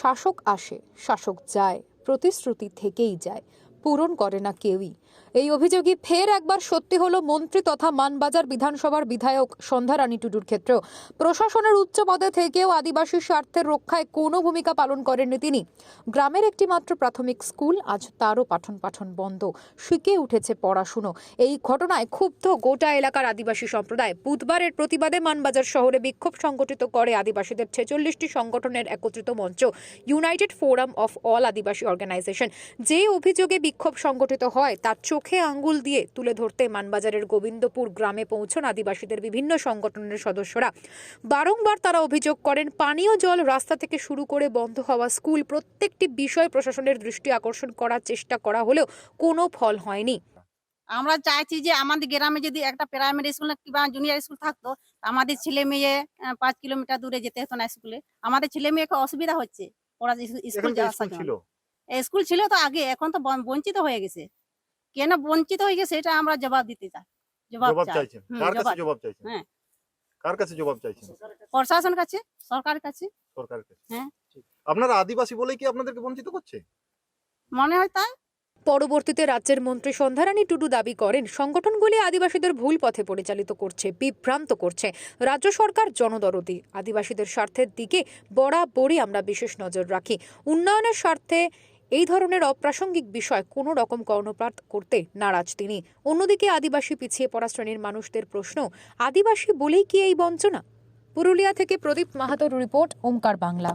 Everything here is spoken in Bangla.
শাসক আসে শাসক যায় প্রতিশ্রুতি থেকেই যায়। পূরণ করে না কেউই। এই অভিযোগই ফের একবার সত্যি হলো মন্ত্রী তথা মানবাজার বিধানসভার বিধায়ক সন্ধ্যা রানী টুডুর ক্ষেত্রেও। প্রশাসনের উচ্চ পদে থেকেও আদিবাসী স্বার্থের রক্ষায় কোনো ভূমিকা পালন করেননি তিনি। গ্রামের একটি মাত্র প্রাথমিক স্কুল আজ তারও পাঠন পাঠন বন্ধ। শিখে উঠেছে পড়াশুনো। এই ঘটনায় ক্ষুব্ধ গোটা এলাকার আদিবাসী সম্প্রদায় বুধবারের প্রতিবাদে মানবাজার শহরে বিক্ষোভ সংগঠিত করে আদিবাসীদের ছেচল্লিশটি সংগঠনের একত্রিত মঞ্চ, united forum of all Adivasi organisation. যে অভিযোগে বিক্ষোভ সংগঠিত হয় তার চোখে আঙ্গুল দিয়ে তুলে ধরতে মানবাজারের গোবিন্দপুর গ্রামে পৌঁছন আদিবাসীদের বিভিন্ন সংগঠনের সদস্যরা। বারংবার তারা অভিযোগ করেন পানীয় জল রাস্তা থেকে শুরু করে বন্ধ হওয়া স্কুল প্রত্যেকটি বিষয় প্রশাসনের দৃষ্টি আকর্ষণ করার চেষ্টা করা হলেও কোনো ফল হয়নি। আমরা চাইছি যে আমাদের গ্রামে যদি একটা প্রাইমারি স্কুল কিংবা জুনিয়র স্কুল থাকতো আমাদের ছেলে মেয়ে আহ, পাঁচ কিলোমিটার দূরে যেতে হতো না স্কুলে। আমাদের ছেলে মেয়েকে অসুবিধা হচ্ছে ওরা স্কুল যাওয়া স্কুল ছিল তো আগে এখন তো বঞ্চিত হয়ে গেছে। কেন বঞ্চিত হয়ে গেছে এটা আমরা জবাব দিতে চাই জবাব চাইছেন? কার কাছে জবাব- চাইছেন? হ্যাঁ। কার কাছে জবাব চাইছেন? প্রশাসন কাছে সরকার কাছে। সরকারের কাছে। হ্যাঁ। আপনারা আদিবাসী বলেই কি আপনাদেরকে বঞ্চিত করছে? মনে হয় তাই। পরবর্তীতে রাজ্যের মন্ত্রী সন্ধ্যারানী টুডু দাবি করেন সংগঠনগুলি আদিবাসীদের ভুল পথে পরিচালিত করছে বিভ্রান্ত করছে। রাজ্য সরকার জনদরদি। আদিবাসীদের স্বার্থের দিকে বরাবরই আমরা বিশেষ নজর রাখি। উন্নয়নের স্বার্থে এই ধরনের অপ্রাসঙ্গিক বিষয় কোনো রকম কর্ণপাত করতে নারাজ তিনি। অন্যদিকে আদিবাসী পিছিয়ে পড়া শ্রেণির মানুষদের প্রশ্ন, আদিবাসী বলেই কি এই বঞ্চনা? পুরুলিয়া থেকে প্রদীপ মাহাতোর রিপোর্ট, ওমকার বাংলা।